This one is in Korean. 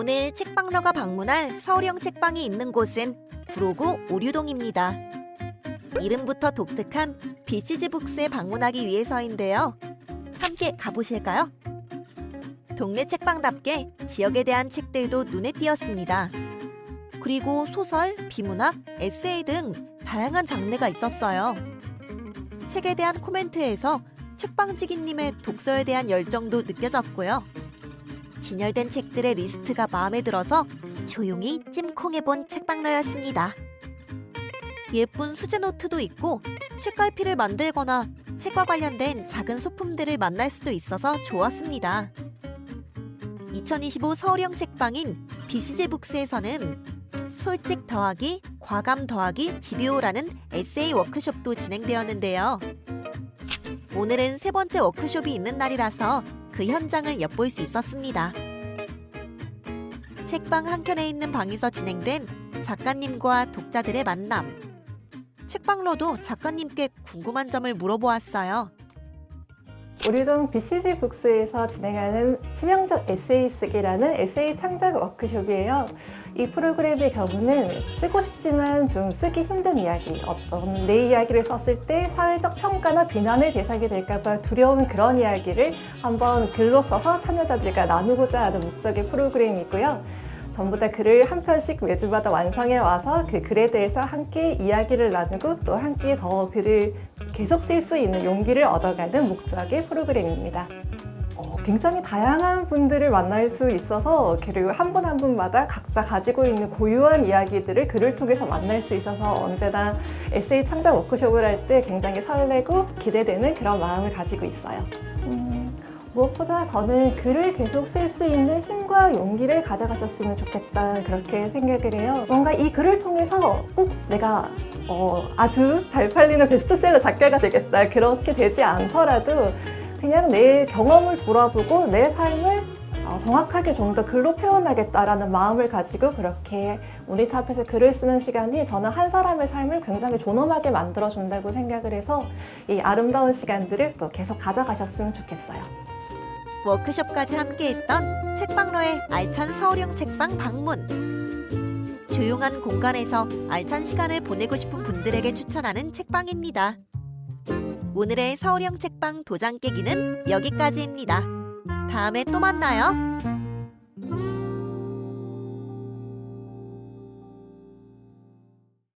오늘 책방러가 방문할 서울형 책방이 있는 곳은 구로구 오류동입니다. 이름부터 독특한 BCG 북스에 방문하기 위해서인데요. 함께 가보실까요? 동네 책방답게 지역에 대한 책들도 눈에 띄었습니다. 그리고 소설, 비문학, 에세이 등 다양한 장르가 있었어요. 책에 대한 코멘트에서 책방지기님의 독서에 대한 열정도 느껴졌고요. 진열된 책들의 리스트가 마음에 들어서 조용히 찜콩해본 책방러였습니다. 예쁜 수제 노트도 있고 책갈피를 만들거나 책과 관련된 작은 소품들을 만날 수도 있어서 좋았습니다. 2025 서울형 책방인 BCG 북스에서는 솔직 더하기 과감 더하기 집요라는 에세이 워크숍도 진행되었는데요. 오늘은 세 번째 워크숍이 있는 날이라서 그 현장을 엿볼 수 있었습니다. 책방 한켠에 있는 방에서 진행된 작가님과 독자들의 만남. 책방로도 작가님께 궁금한 점을 물어보았어요. 우리동 BCG 북스에서 진행하는 치명적 에세이 쓰기라는 에세이 창작 워크숍이에요. 이 프로그램의 경우는 쓰고 싶지만 좀 쓰기 힘든 이야기, 어떤 내 이야기를 썼을 때 사회적 평가나 비난의 대상이 될까봐 두려운 그런 이야기를 한번 글로 써서 참여자들과 나누고자 하는 목적의 프로그램이고요. 전부 다 글을 한 편씩 매주마다 완성해 와서 그 글에 대해서 함께 이야기를 나누고 또 함께 더 글을 계속 쓸 수 있는 용기를 얻어가는 목적의 프로그램입니다. 어, 굉장히 다양한 분들을 만날 수 있어서 그리고 한 분 한 분마다 각자 가지고 있는 고유한 이야기들을 글을 통해서 만날 수 있어서 언제나 에세이 창작 워크숍을 할 때 굉장히 설레고 기대되는 그런 마음을 가지고 있어요. 음, 무엇보다 저는 글을 계속 쓸 수 있는 힘과 용기를 가져가셨으면 좋겠다 그렇게 생각을 해요. 뭔가 이 글을 통해서 꼭 내가 어, 아주 잘 팔리는 베스트셀러 작가가 되겠다 그렇게 되지 않더라도 그냥 내 경험을 돌아보고 내 삶을 어, 정확하게 좀 더 글로 표현하겠다라는 마음을 가지고 그렇게 모니터 앞에서 글을 쓰는 시간이 저는 한 사람의 삶을 굉장히 존엄하게 만들어준다고 생각을 해서 이 아름다운 시간들을 또 계속 가져가셨으면 좋겠어요. 워크숍까지 함께했던 책방러의 알찬 서울형 책방 방문. 조용한 공간에서 알찬 시간을 보내고 싶은 분들에게 추천하는 책방입니다. 오늘의 서울형 책방 도장 깨기는 여기까지입니다. 다음에 또 만나요.